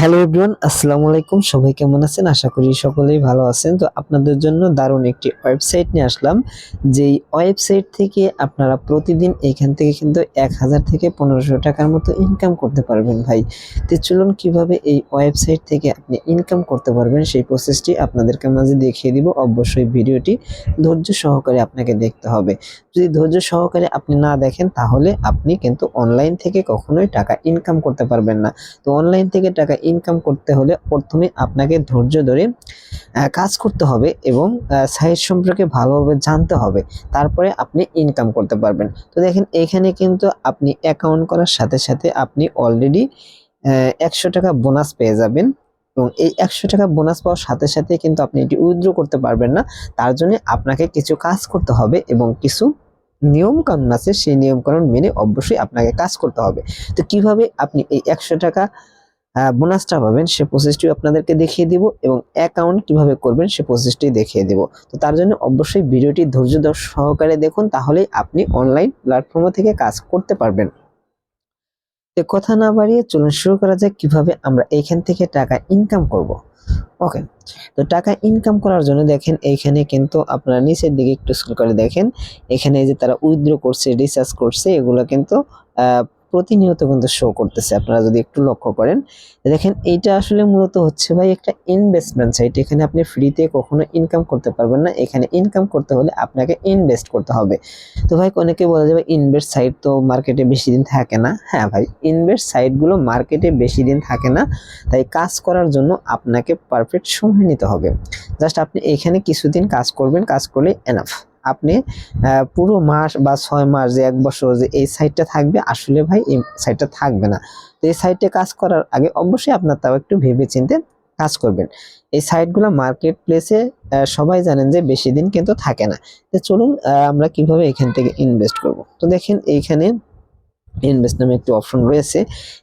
Hello everyone, আসসালামু আলাইকুম। সবাই কেমন আছেন? আশা করি সকলেই ভালো আছেন। তো আপনাদের জন্য দারুণ একটি ওয়েবসাইট নিয়ে আসলাম। যেই ওয়েবসাইট থেকে আপনারা প্রতিদিন এখান থেকে কিন্তু এক হাজার থেকে পনেরোশো টাকার মতো ইনকাম করতে পারবেন ভাই। তো চলুন কীভাবে এই ওয়েবসাইট থেকে আপনি ইনকাম করতে পারবেন, সেই প্রসেসটি আপনাদেরকে মাঝে দেখিয়ে দিব। অবশ্যই ভিডিওটি ধৈর্য সহকারে আপনাকে দেখতে হবে। যদি ধৈর্য সহকারে আপনি না দেখেন, তাহলে আপনি কিন্তু অনলাইন থেকে কখনোই টাকা ইনকাম করতে পারবেন না। তো অনলাইন থেকে টাকা ইনকাম করতে হলে প্রথমে আপনাকে ধৈর্য ধরে কাজ করতে হবে এবং সাইট সম্পর্কে ভালোভাবে জানতে হবে। তারপরে আপনি ইনকাম করতে পারবেন। তো দেখেন, এখানে কিন্তু আপনি অ্যাকাউন্ট করার সাথে সাথে আপনি অলরেডি একশো টাকা বোনাস পেয়ে যাবেন এবং এই একশো টাকা বোনাস পাওয়ার সাথে সাথে কিন্তু আপনি এটি উইথড্র করতে পারবেন না। তার জন্য আপনাকে কিছু কাজ করতে হবে এবং কিছু নিয়ম কানুন আছে। সেই নিয়ম কানুন মেনে অবশ্যই আপনাকে কাজ করতে হবে। তো কীভাবে আপনি এই একশো টাকা বোনাসটা পাবেন, সে প্রসেসটি আপনাদেরকে দেখিয়ে দিব এবং অ্যাকাউন্ট কীভাবে করবেন, সে প্রসেসটি দেখিয়ে দিব। তো তার জন্য অবশ্যই ভিডিওটি ধৈর্য ধর সহকারে দেখুন, তাহলেই আপনি অনলাইন প্ল্যাটফর্ম থেকে কাজ করতে পারবেন। তো কথা না বাড়িয়ে চলুন শুরু করা যাক, কীভাবে আমরা এইখান থেকে টাকা ইনকাম করব। ওকে তো টাকা ইনকাম করার জন্য দেখেন, এইখানে কিন্তু আপনারা নিচের দিকে একটু স্ক্রল করে দেখেন, এখানে যে তারা উইথড্র করছে রিচার্জ করছে, এগুলো কিন্তু প্রতিনিয়ত কিন্তু শো করতেছে। আপনারা যদি একটু লক্ষ্য করেন, দেখেন এইটা আসলে মূলত হচ্ছে ভাই একটা ইনভেস্টমেন্ট সাইট এখানে আপনি ফ্রিতে কখনো ইনকাম করতে পারবেন না। এখানে ইনকাম করতে হলে আপনাকে ইনভেস্ট করতে হবে। তো ভাই অনেকে বলা যাবে ইনভেস্ট সাইট তো মার্কেটে বেশি দিন থাকে না। হ্যাঁ ভাই ইনভেস্ট সাইটগুলো মার্কেটে বেশি দিন থাকে না। তাই কাজ করার জন্য আপনাকে পারফেক্ট সময় নিতে হবে। জাস্ট আপনি এখানে কিছুদিন কাজ করবেন, কাজ করলে এনাফ আপনি পুরো মাস বা ছয় মাস যে এক বছর যে এই সাইটটা থাকবে, আসলে ভাই এই সাইটটা থাকবে না। তো এই সাইটে কাজ করার আগে অবশ্যই আপনার তাও একটু ভেবে চিন্তে কাজ করবেন। এই সাইটগুলো মার্কেট প্লেসে সবাই জানেন যে বেশি দিন কিন্তু থাকে না। তো চলুন আমরা কীভাবে এখান থেকে ইনভেস্ট করব। তো দেখেন, এইখানে ইনভেস্ট নামে একটি অপশন রয়েছে।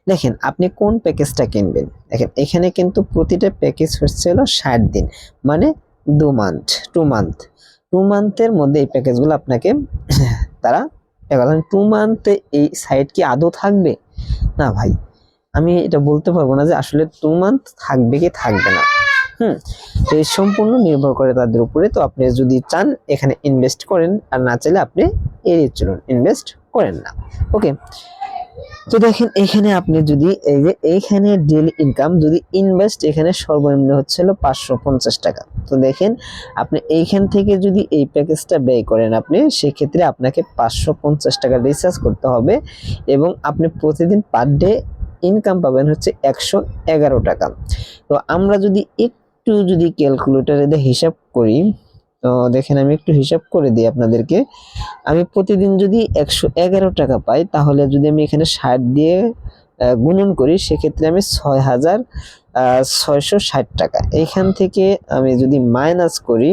দেখেন, আপনি কোন প্যাকেজটা কিনবেন? দেখেন, এখানে কিন্তু প্রতিটা প্যাকেজ হচ্ছে হলো ষাট দিন মানে দু মান্থ টু মান্থ টু মান্থের মধ্যে এই প্যাকেজগুলো আপনাকে তারা টু মান্থে এই সাইট কি আদৌ থাকবে? না ভাই, আমি এটা বলতে পারব না যে আসলে টু মান্থ থাকবে কি থাকবে না। হুম, তো এই সম্পূর্ণ নির্ভর করে তাদের উপরে। তো আপনি যদি চান, এখানে ইনভেস্ট করেন। আর না চাইলে আপনি এড়িয়ে চলুন ইনভেস্ট করেন না। ওকে তো দেখেন, এখানে আপনি যদি এই যে এইখানে ডেলি ইনকাম যদি ইনভেস্ট এখানে সর্বনিম্ন হচ্ছিল পাঁচশো পঞ্চাশ টাকা। তো দেখেন, আপনি এইখান থেকে যদি এই প্যাকেজটা ব্যয় করেন আপনি, সেক্ষেত্রে আপনাকে পাঁচশো পঞ্চাশ টাকা রিচার্জ করতে হবে এবং আপনি প্রতিদিন পার ডে ইনকাম পাবেন হচ্ছে একশো এগারো টাকা। তো আমরা যদি একটু যদি ক্যালকুলেটারে হিসাব করি দেখেন আমি একটু হিসাব করে দিই আপনাদেরকে। আমি প্রতিদিন যদি একশো এগারো টাকা পাই, তাহলে যদি আমি এখানে ষাট দিয়ে গুণন করি, সেক্ষেত্রে আমি ছয় হাজার ছয়শো ষাট টাকা। এইখান থেকে আমি যদি মাইনাস করি,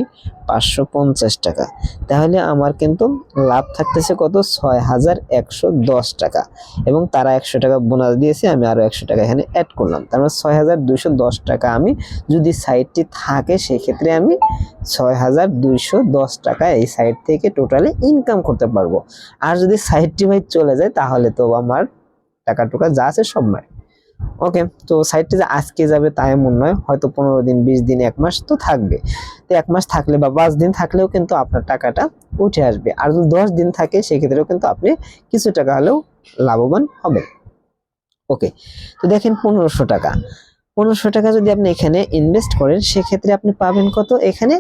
পাঁচশো পঞ্চাশ টাকা। তাহলে আমার কিন্তু লাভ থাকতেছে কত? ছয় হাজার একশো দশ টাকা। এবং তারা একশো টাকা বোনাস দিয়েছে, আমি আরও একশো টাকা এখানে অ্যাড করলাম। তার মানে ছয় হাজার দুইশো দশ টাকা আমি যদি সাইটটি থাকে, সেক্ষেত্রে আমি ছয় হাজার দুইশো দশ টাকা এই সাইট থেকে টোটালি ইনকাম করতে পারব। আর যদি সাইটটি ভাই চলে যায়, তাহলে তো আমার টাকা টুকা যা আছে সব মার ওকে তো সাইটটি যে আজকে যাবে তা এমন নয়, হয়তো পনেরো দিন, বিশ দিন, এক মাস তো থাকবে। তো এক মাস থাকলে বা পাঁচ দিন থাকলেও কিন্তু আপনার টাকাটা উঠে আসবে। আর যদি দশ দিন থাকে, সেক্ষেত্রেও কিন্তু আপনি কিছু টাকা হলেও লাভবান হবেন। ওকে তো দেখেন পনেরোশো টাকা। পনেরোশো টাকা যদি আপনি এখানে ইনভেস্ট করেন, সেক্ষেত্রে আপনি পাবেন কত? এখানে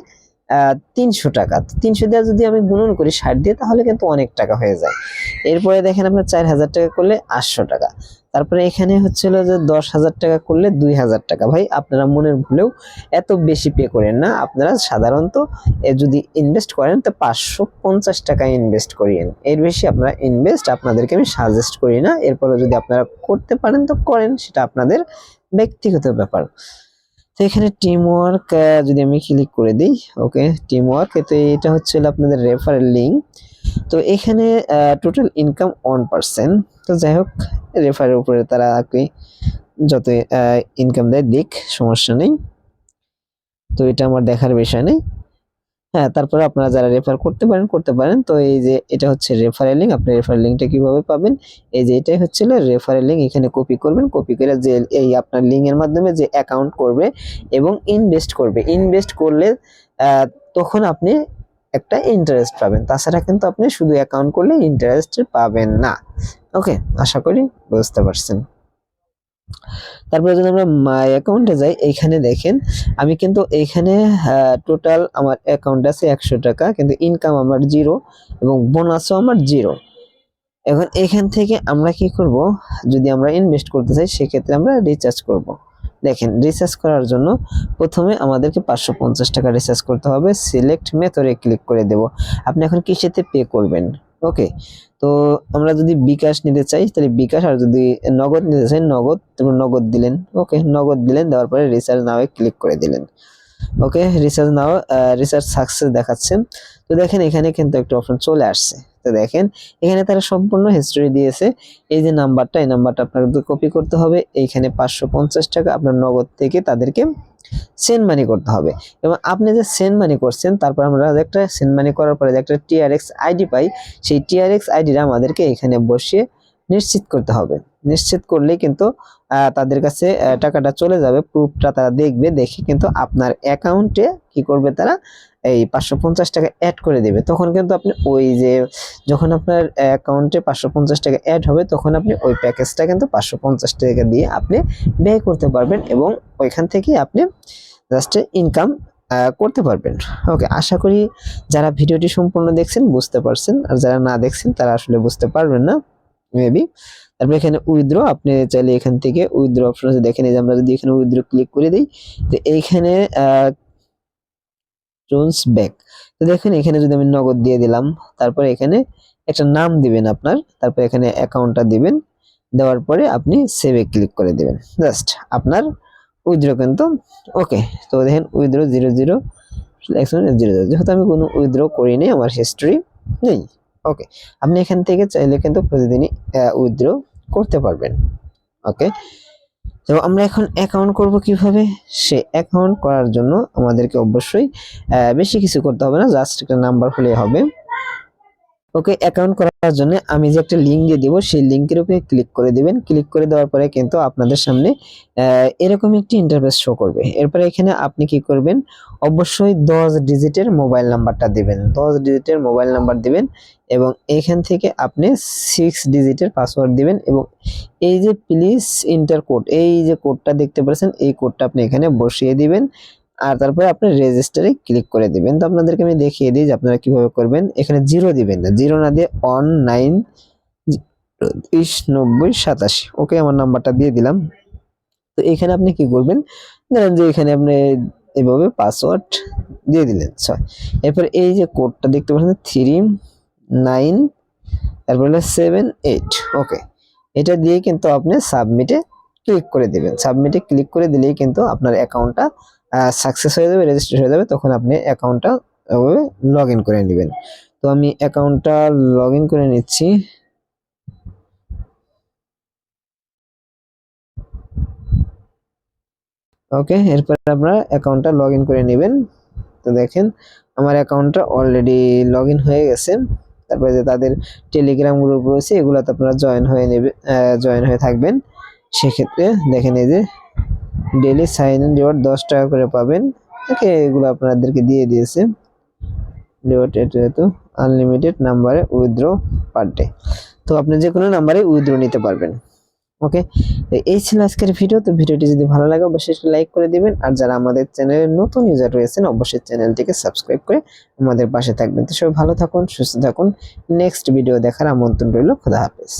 তিনশো টাকা। তিনশো দিয়ে যদি আমি গুণন করি ষাট দিয়ে, তাহলে কিন্তু অনেক টাকা হয়ে যায়। এরপরে দেখেন আপনার চার হাজার টাকা করলে আটশো টাকা। তারপরে এখানে হচ্ছিল যে দশ হাজার টাকা করলে দুই হাজার টাকা। ভাই, আপনারা মনের ভুলেও এত বেশি পে করেন না। আপনারা সাধারণত যদি ইনভেস্ট করেন, তো পাঁচশো পঞ্চাশ টাকা ইনভেস্ট করিয়েন। এর বেশি আপনারা ইনভেস্ট আপনাদেরকে আমি সাজেস্ট করি না। এরপরে যদি আপনারা করতে পারেন, তো করেন। সেটা আপনাদের ব্যক্তিগত ব্যাপার। তো এখানে টিম ওয়ার্ক যদি আমি ক্লিক করে দিই ওকে টিম ওয়ার্ক তো এটা হচ্ছে আপনাদের রেফারেল লিঙ্ক তো এখানে টোটাল ইনকাম ওয়ান পার্সেন্ট তো যাই হোক রেফারের উপরে তারা আপনি যত ইনকাম দেয় দিক, সমস্যা নেই। তো এটা আমার দেখার বিষয় নেই। হ্যাঁ তারপরে আপনারা যারা রেফার করতে পারেন করতে পারেন। তো এই যে এটা হচ্ছে রেফারেল লিঙ্ক আপনি রেফারেল লিঙ্কটা কীভাবে পাবেন? এই যে এটাই হচ্ছিল রেফারেল লিঙ্ক এখানে কপি করবেন কপি করে যে এই আপনার লিঙ্কের মাধ্যমে যে অ্যাকাউন্ট করবে এবং ইনভেস্ট করবে। ইনভেস্ট করলে তখন আপনি একটা ইন্টারেস্ট পাবেন। তাছাড়া কিন্তু আপনি শুধু অ্যাকাউন্ট করলে ইন্টারেস্ট পাবেন না। ওকে আশা করি বুঝতে পারছেন। তারপরে যদি আমরা মাই অ্যাকাউন্টে যাই, এইখানে দেখেন, আমি কিন্তু এইখানে টোটাল আমার অ্যাকাউন্ট আছে একশো টাকা, কিন্তু ইনকাম আমার জিরো এবং বোনাসও আমার জিরো এখন এখান থেকে আমরা কি করব? যদি আমরা ইনভেস্ট করতে চাই, সেক্ষেত্রে আমরা রিচার্জ করব। দেখেন রিচার্জ করার জন্য প্রথমে আমাদেরকে পাঁচশো পঞ্চাশ টাকা রিচার্জ করতে হবে। সিলেক্ট মেথডে ক্লিক করে দেব। আপনি এখন কিসেতে পে করবেন? ওকে, তো আমরা যদি বিকাশ নিতে চাই, তাহলে বিকাশ আর যদি নগদ নিতে চাই, নগদ, তারপর নগদ দিলেন, ওকে, নগদ দিলেন, দেওয়ার পরে রিচার্জ নাওয়ে ক্লিক করে দিলেন, okay recharge now recharge success দেখাচ্ছে। তো দেখেন এখানে কিন্তু একটা অপশন চলে আসছে। তো দেখেন। এখানে তারা সম্পূর্ণ হিস্ট্রি দিয়েছে। এই যে নাম্বারটা, এই নাম্বারটা আপনাকে কপি করতে হবে। এইখানে পাঁচশো পঞ্চাশ টাকা আপনার নগদ থেকে তাদেরকে সেন্ড মানি করতে হবে। এবং আপনি যে সেন্ড মানি করছেন, তারপর আমরা একটা সেন্ড মানি করার পরে যে একটা টিআরএক্স আইডি পাই, সেই টিআরএক্স আইডিটা আমাদেরকে এখানে বসিয়ে নিশ্চিত করতে হবে। নিশ্চিত করলেই কিন্তু তাদের কাছে টাকাটা চলে যাবে। প্রুফটা তারা দেখবে, দেখে কিন্তু আপনার অ্যাকাউন্টে কি করবে তারা এই পাঁচশো পঞ্চাশ টাকা অ্যাড করে দেবে, তখন কিন্তু আপনি ওই যে যখন আপনার অ্যাকাউন্টে পাঁচশো পঞ্চাশ টাকা অ্যাড হবে, তখন আপনি ওই প্যাকেজটা কিন্তু পাঁচশো পঞ্চাশ টাকা দিয়ে আপনি ব্যয় করতে পারবেন এবং ওইখান থেকে আপনি জাস্ট ইনকাম করতে পারবেন। ওকে আশা করি যারা ভিডিওটি সম্পূর্ণ দেখছেন বুঝতে পারছেন, আর যারা না দেখছেন তারা আসলে বুঝতে পারবেন না মেবি তারপরে এখানে উইথড্র আপনি চাইলে এখান থেকে উইথড্র অপশন দেখেন এই যে আমরা যদি এখানে উইথড্র ক্লিক করে দিই, তো এইখানে জোনস ব্যাক তো দেখেন, এখানে যদি আমি নগদ দিয়ে দিলাম, তারপরে এখানে একটা নাম দিবেন আপনার, তারপরে এখানে অ্যাকাউন্টটা দিবেন, দেওয়ার পরে আপনি সেভে ক্লিক করে দিবেন। জাস্ট আপনার উইথড্র কিন্তু ওকে তো দেখেন, withdraw zero zero zero zero. যেহেতু আমি কোনো উইথড্র করিনি, আমার হিস্ট্রি নেই। ওকে আপনি এখান থেকে চাইলে কিন্তু প্রতিদিনই উইথড্র করতে পারবেন। ওকে তো আমরা এখন অ্যাকাউন্ট করব কীভাবে? সে অ্যাকাউন্ট করার জন্য আমাদেরকে অবশ্যই বেশি কিছু করতে হবে না জাস্ট একটা নাম্বার হলেই হবে। ওকে অ্যাকাউন্ট করার জন্য আমি যে একটা লিঙ্ক দিয়ে দেবো, সেই লিঙ্কের উপরে ক্লিক করে দিবেন। ক্লিক করে দেওয়ার পরে কিন্তু আপনাদের সামনে এরকম একটি ইন্টারফেস শো করবে। এরপরে এখানে আপনি কি করবেন? অবশ্যই দশ ডিজিটের মোবাইল নাম্বারটা দিবেন। দশ ডিজিটের মোবাইল নাম্বার দিবেন এবং এখান থেকে আপনি সিক্স ডিজিটের পাসওয়ার্ড দিবেন এবং এই যে প্লিজ ইন্টার কোড এই যে কোডটা দেখতে পাচ্ছেন, এই কোডটা আপনি এখানে বসিয়ে দিবেন। আর তারপরে আপনি রেজিস্টারে ক্লিক করে দিবেন। তো আপনাদেরকে আমি দেখিয়ে দিই যে আপনারা কীভাবে করবেন। এখানে জিরো দিবেন না। জিরো না দিয়ে অন নাইন বিশ নব্বই সাতাশি। ওকে আমার নাম্বারটা দিয়ে দিলাম। তো এখানে আপনি কি করবেন? ধরেন যে এখানে আপনি এভাবে পাসওয়ার্ড দিয়ে দিলেন। ছয়। এরপর এই যে কোডটা দেখতে পাচ্ছেন থ্রি নাইন তারপর হলো সেভেন এইট ওকে এটা দিয়ে কিন্তু আপনি সাবমিটে ক্লিক করে দিবেন। সাবমিটে ক্লিক করে দিলেই কিন্তু আপনার অ্যাকাউন্টটা সাকসেস হয়ে যাবে রেজিস্টার হয়ে যাবে, তখন আপনি অ্যাকাউন্টটা লগ ইন করে নেবেন। তো আমি অ্যাকাউন্টটা লগ ইন করে নিচ্ছি। ওকে এরপর আপনারা অ্যাকাউন্টটা লগ ইন করে নেবেন। তো দেখেন, আমার অ্যাকাউন্টটা অলরেডি লগ ইন হয়ে গেছে। তারপরে যে তাদের টেলিগ্রাম গ্রুপ রয়েছে, এগুলোতে আপনারা জয়েন হয়ে নেবে জয়েন হয়ে থাকবেন। সেক্ষেত্রে দেখেন এই যে ডেলি সাইন ইন রিওয়ার্ড দশ টাকা করে পাবেন। ওকে এগুলো আপনাদেরকে দিয়ে দিয়েছে। রিওয়ার্ড এটা যেহেতু আনলিমিটেড নাম্বারে উইথড্র পার ডে তো আপনি যে কোনো নাম্বারে উইথড্র নিতে পারবেন। ওকে এই ছিল আজকের ভিডিও তো ভিডিওটি যদি ভালো লাগে, অবশ্যই লাইক করে দিবেন। আর যারা আমাদের চ্যানেলের নতুন ইউজার রয়েছেন, অবশ্যই চ্যানেলটিকে সাবস্ক্রাইব করে আমাদের পাশে থাকবেন। তো সবাই ভালো থাকুন, সুস্থ থাকুন। নেক্সট ভিডিও দেখার আমন্ত্রণ রইল। খোদা হাফেজ।